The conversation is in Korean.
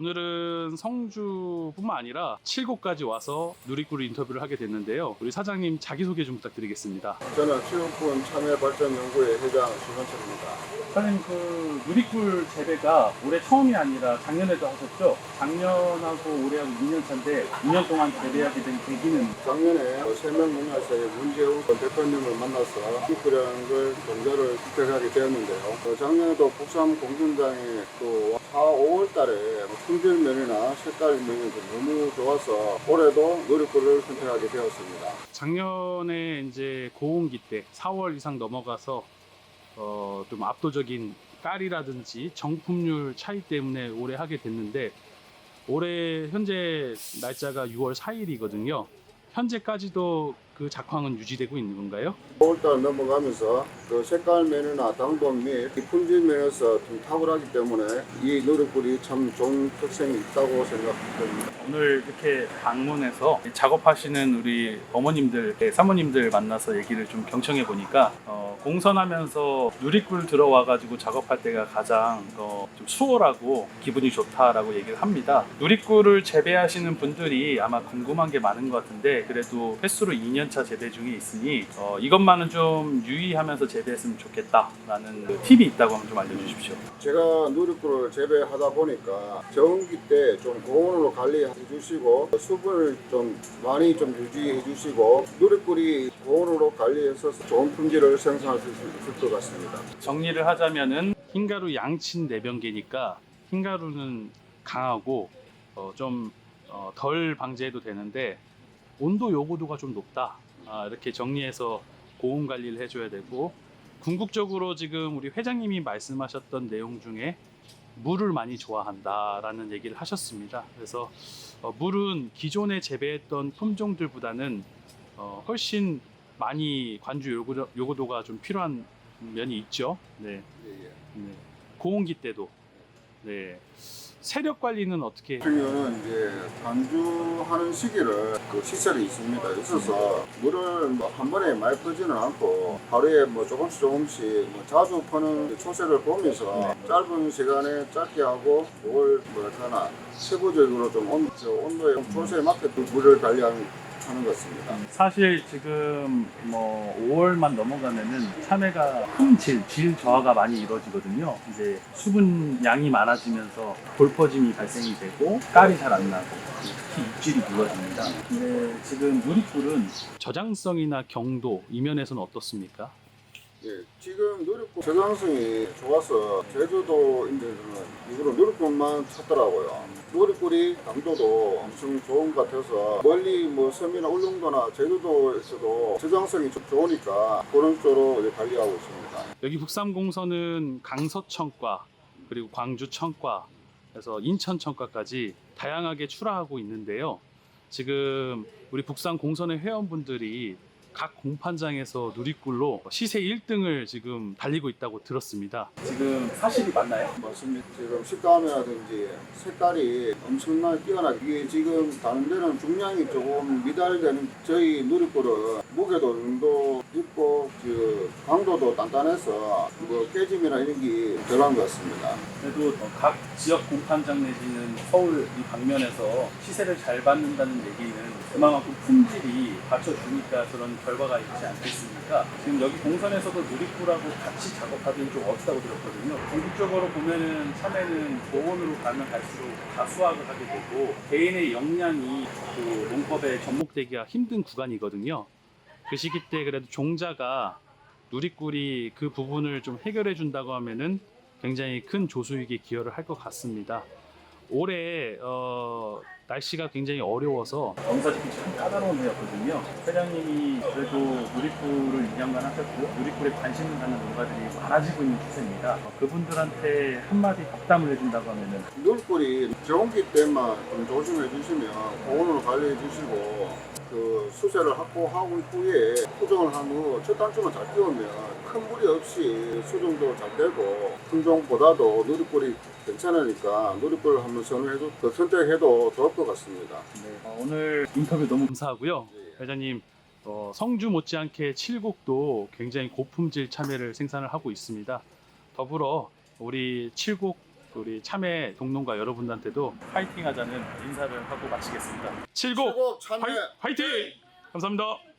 오늘은 성주뿐만 아니라 칠곡까지 와서 누리꾸를 인터뷰를 하게 됐는데요. 우리 사장님 자기소개 좀 부탁드리겠습니다. 저는 체육군 참여발전연구회 회장 신원철입니다. 사장님 그 누리꿀 재배가 올해 처음이 아니라 작년에도 하셨죠? 작년하고 올해하고 2년 차인데 2년 동안 재배하게 된 계기는 작년에 세명 문화사의 문재우 대표님을 만나서 기프라는 걸 종자를 집행하게 되었는데요. 어, 작년에도 북삼 공준장에 또 4, 5월 달에 품질면이나 색깔 면이 너무 좋아서 올해도 누리꿀을 선택하게 되었습니다. 작년에 이제 고온기 때 4월 이상 넘어가서 어, 좀 압도적인 깔이라든지 정품률 차이 때문에 올해 하게 됐는데 올해 현재 날짜가 6월 4일이거든요. 현재까지도 그 작황은 유지되고 있는 건가요? 5월달 넘어가면서 그 색깔 면이나 당도 및 품질 면에서 좀 탁월하기 때문에 이 누리꿀이 참 좋은 특성이 있다고 생각합니다. 오늘 이렇게 방문해서 작업하시는 우리 어머님들, 네, 사모님들 만나서 얘기를 좀 경청해 보니까 어, 공선하면서 누리꿀 들어와가지고 작업할 때가 가장 어, 좀 수월하고 기분이 좋다라고 얘기를 합니다. 누리꿀을 재배하시는 분들이 아마 궁금한 게 많은 것 같은데 그래도 횟수로 2년 차 재배 중에 있으니 어, 이것만은 좀 유의하면서 재배했으면 좋겠다라는 그 팁이 있다고 하면 좀 알려주십시오. 제가 누리꿀을 재배하다 보니까 저온기 때 좀 고온으로 관리해 주시고 수분을 좀 많이 좀 유지해 주시고 누리꿀이 고온으로 관리해서 좋은 품질을 생산할 수 있을 것 같습니다. 정리를 하자면은 흰가루 양친 내병계니까 흰가루는 강하고 어, 좀덜 방제해도 되는데 온도 요구도가 좀 높다 아, 이렇게 정리해서 고온 관리를 해줘야 되고 궁극적으로 지금 우리 회장님이 말씀하셨던 내용 중에 물을 많이 좋아한다라는 얘기를 하셨습니다. 그래서 어, 물은 기존에 재배했던 품종들보다는 어, 훨씬 많이 관주 요구, 요구도가 좀 필요한 면이 있죠. 네, 예, 예. 네. 고온기 때도 네. 세력 관리는 어떻게? 경우는 이제 간주하는 시기를 그 시설이 있습니다. 있어서 물을 뭐 한 번에 많이 퍼지는 않고 하루에 뭐 조금씩 조금씩 뭐 자주 퍼는 초세를 보면서 짧은 시간에 짧게 하고 그걸 뭐랄까나 세부적으로 좀 온, 저 온도에 초세에 맞게 또 물을 관리하는 하는 것 같습니다. 사실 지금 뭐 5월만 넘어가면은 참외가 품질, 질 저하가 많이 이루어지거든요. 이제 수분 양이 많아지면서 골퍼짐이 발생이 되고 깔이 잘 안 나고 특히 입질이 무너집니다. 근데 지금 누리꿀은 저장성이나 경도 이면에서는 어떻습니까? 예, 지금 누리꽃 저장성이 좋아서 제주도인들은 일부러 누리꽃만 찾더라고요. 누리꿀이 당도도 엄청 좋은 것 같아서 멀리 뭐 섬이나 울릉도나 제주도에서도 저장성이 좀 좋으니까 그런 쪽으로 관리하고 있습니다. 여기 북삼공선은 강서청과 그리고 광주청과 그래서 인천청과까지 다양하게 출하하고 있는데요. 지금 우리 북삼공선의 회원분들이 각 공판장에서 누리꿀로 시세 1등을 지금 달리고 있다고 들었습니다. 지금 사실이 맞나요? 맞습니다. 지금 식감이라든지 색깔이 엄청나게 뛰어나게 이게 지금 다른 데는 중량이 조금 미달되는 저희 누리꿀은 무게도 정도 있고 그 강도도 단단해서 뭐 깨짐이나 이런 게 덜한 것 같습니다. 그래도 각 지역 공판장 내지는 서울 이 방면에서 시세를 잘 받는다는 얘기는 그만큼 품질이 받쳐주니까 그런 결과가 있지 않겠습니까? 지금 여기 동선에서도 누리꿀하고 같이 작업하기는 좀 어렵다고 들었거든요. 궁극적으로 보면은 참외는 고온으로 가면 갈수록 다수확을 하게 되고 개인의 역량이 그 농법에 접목되기가 힘든 구간이거든요. 그 시기 때 그래도 종자가 누리꿀이 그 부분을 좀 해결해 준다고 하면은 굉장히 큰 조수익에 기여를 할 것 같습니다. 올해 어, 날씨가 굉장히 어려워서 농사 짓기 참 까다로운 해였거든요. 회장님이 그래도 누리꿀을 2년간 하셨고 누리꿀에 관심을 갖는 농가들이 많아지고 있는 추세입니다. 어, 그분들한테 한마디 덕담을 해준다고 하면은 누리꿀이 저온기 때만 좀 조심해 주시면 고온으로 관리해 주시고 그 수세를 확보하고 후에 수정을 한 후 첫 단추만 잘 끼우면 큰 무리 없이 수정도 잘 되고 품종보다도 누리꿀이 괜찮으니까 누리꿀 한번 선호해도 그 선택해도 좋을 것 같습니다. 어, 오늘 인터뷰 너무 감사하고요. 예. 회장님 어, 성주 못지않게 칠곡도 굉장히 고품질 참외를 생산을 하고 있습니다. 더불어 우리 칠곡 우리 참외 동농가 여러분들한테도 파이팅 하자는 인사를 하고 마치겠습니다. 칠곡 최고 참여 화이, 화이팅! 감사합니다.